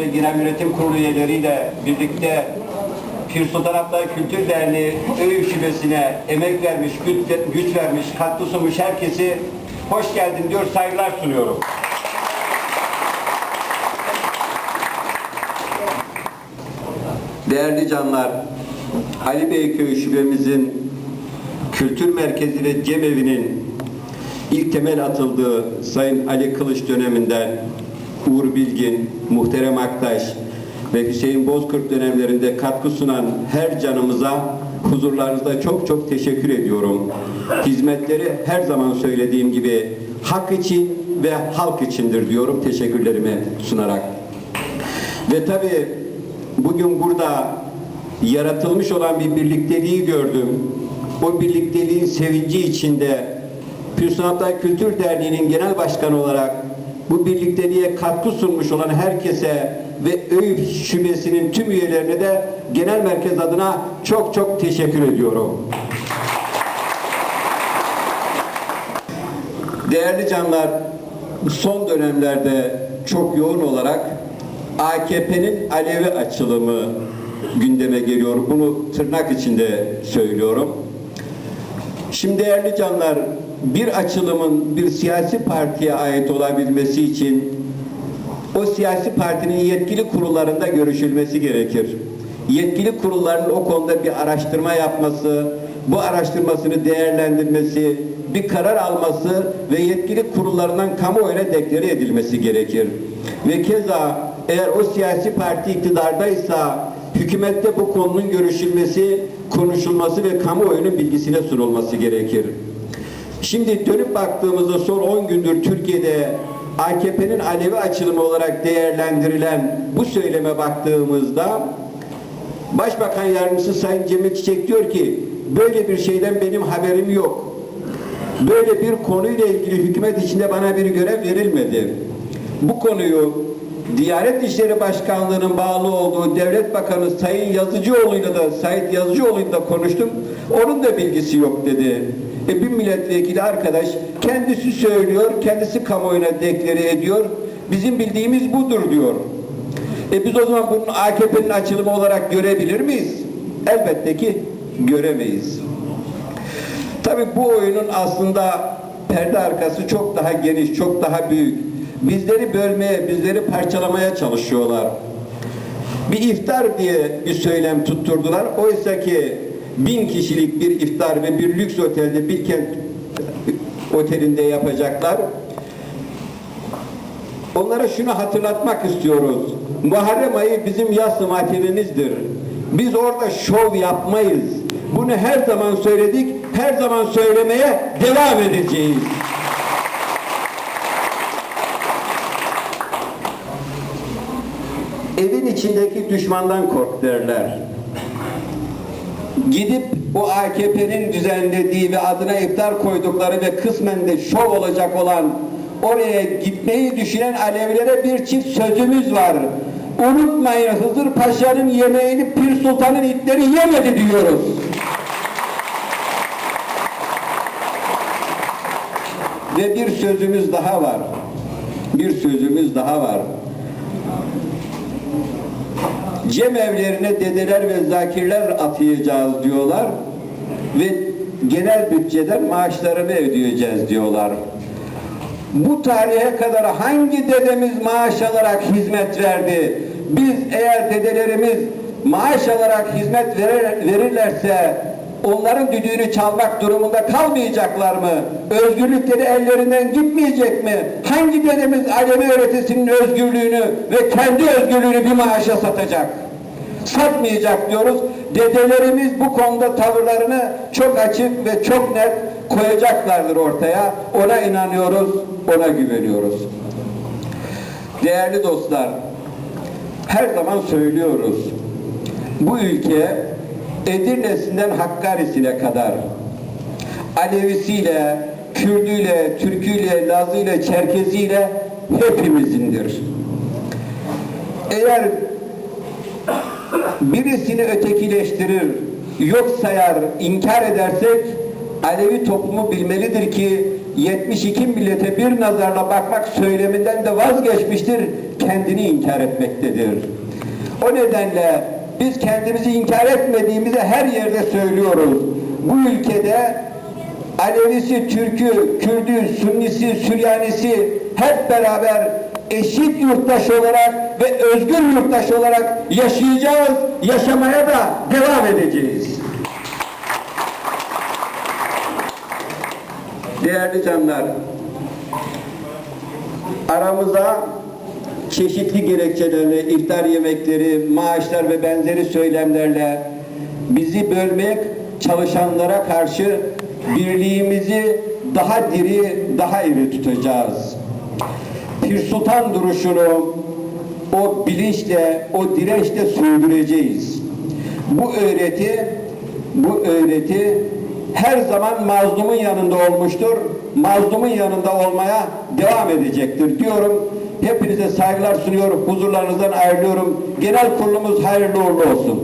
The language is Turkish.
ve Genel Yönetim Kurulu üyeleriyle birlikte Pir Sultan Abdal Kültür Derneği Öğü Şubesi'ne emek vermiş, güç, güç vermiş, katkı sunmuş herkesi hoş geldin diyor, saygılar sunuyorum. Değerli canlar, Ali Beyköy Şubemizin kültür merkezi ve cemevi'nin ilk temel atıldığı Sayın Ali Kılıç döneminden Uğur Bilgin, Muhterem Aktaş ve Hüseyin Bozkurt dönemlerinde katkı sunan her canımıza huzurlarınızda çok çok teşekkür ediyorum. Hizmetleri her zaman söylediğim gibi hak için ve halk içindir diyorum teşekkürlerimi sunarak. Ve tabii bugün burada yaratılmış olan bir birlikteliği gördüm. O birlikteliğin sevinci içinde Pür Sanatlar Kültür Derneği'nin genel başkanı olarak bu birlikteliğe katkı sunmuş olan herkese ve ÖİP şubesinin tüm üyelerine de genel merkez adına çok çok teşekkür ediyorum. Değerli canlar, son dönemlerde çok yoğun olarak AKP'nin Alevi açılımı gündeme geliyor. Bunu tırnak içinde söylüyorum. Şimdi değerli canlar, bir açılımın bir siyasi partiye ait olabilmesi için o siyasi partinin yetkili kurullarında görüşülmesi gerekir. Yetkili kurulların o konuda bir araştırma yapması, bu araştırmasını değerlendirmesi, bir karar alması ve yetkili kurullarından kamuoyuna deklare edilmesi gerekir. Ve keza eğer o siyasi parti iktidardaysa hükümette bu konunun görüşülmesi, konuşulması ve kamuoyunun bilgisine sunulması gerekir. Şimdi dönüp baktığımızda son 10 gündür Türkiye'de AKP'nin Alevi açılımı olarak değerlendirilen bu söyleme baktığımızda Başbakan Yardımcısı Sayın Cemil Çiçek diyor ki böyle bir şeyden benim haberim yok. Böyle bir konuyla ilgili hükümet içinde bana bir görev verilmedi. Bu konuyu Diyanet İşleri Başkanlığı'nın bağlı olduğu Devlet Bakanı Sayın Yazıcıoğlu'yla da Sayit Yazıcıoğlu'yla da konuştum. Onun da bilgisi yok dedi. E bir milletvekili arkadaş kendisi söylüyor, kendisi kamuoyuna deklare ediyor. Bizim bildiğimiz budur diyor. E biz o zaman bunun AKP'nin açılımı olarak görebilir miyiz? Elbette ki göremeyiz. Tabii bu oyunun aslında perde arkası çok daha geniş, çok daha büyük. Bizleri bölmeye, bizleri parçalamaya çalışıyorlar. Bir iftar diye bir söylem tutturdular. Oysa ki bin kişilik bir iftar ve bir lüks otelde bir kent otelinde yapacaklar. Onlara şunu hatırlatmak istiyoruz. Muharrem ayı bizim yas matemimizdir. Biz orada şov yapmayız. Bunu her zaman söyledik, her zaman söylemeye devam edeceğiz. Evin içindeki düşmandan kork derler. Gidip o AKP'nin düzenlediği ve adına iftar koydukları ve kısmen de şov olacak olan oraya gitmeyi düşünen Alevilere bir çift sözümüz var. Unutmayın Hızır Paşa'nın yemeğini Pir Sultan'ın itleri yemedi diyoruz. Ve bir sözümüz daha var. Bir sözümüz daha var. Cem evlerine dedeler ve zakirler atayacağız diyorlar ve genel bütçeden maaşlarını ödeyeceğiz diyorlar. Bu tarihe kadar hangi dedemiz maaş alarak hizmet verdi? Biz eğer dedelerimiz maaş alarak hizmet verir, verirlerse onların düdüğünü çalmak durumunda kalmayacaklar mı? Özgürlükleri ellerinden gitmeyecek mi? Hangi dedemiz Alevi öğretisinin özgürlüğünü ve kendi özgürlüğünü bir maaşa satacak? Satmayacak diyoruz. Dedelerimiz bu konuda tavırlarını çok açık ve çok net koyacaklardır ortaya. Ona inanıyoruz, ona güveniyoruz. Değerli dostlar, her zaman söylüyoruz. Bu ülke Edirne'sinden Hakkari'sine kadar Alevisiyle, Kürdüyle, Türküyle, Lazıyla, Çerkeziyle hepimizindir. Eğer birisini ötekileştirir, yok sayar, inkar edersek Alevi toplumu bilmelidir ki 72 millete bir nazarla bakmak söyleminden de vazgeçmiştir. kendini inkar etmektedir. O nedenle biz kendimizi inkar etmediğimizi her yerde söylüyoruz. Bu ülkede Alevisi, Türk'ü, Kürd'ü, Sünnisi, Süryanisi hep beraber eşit yurttaş olarak ve özgür yurttaş olarak yaşayacağız, yaşamaya da devam edeceğiz. Değerli canlar, aramıza çeşitli gerekçelerle, iftar yemekleri, maaşlar ve benzeri söylemlerle bizi bölmek çalışanlara karşı birliğimizi daha diri, daha iri tutacağız. Pir Sultan duruşunu o bilinçle, o dirençle sürdüreceğiz. Bu öğreti, bu öğreti her zaman mazlumun yanında olmuştur. Mazlumun yanında olmaya devam edecektir diyorum. Hepinize saygılar sunuyorum. Huzurlarınızdan ayrılıyorum. Genel kurulumuz hayırlı uğurlu olsun.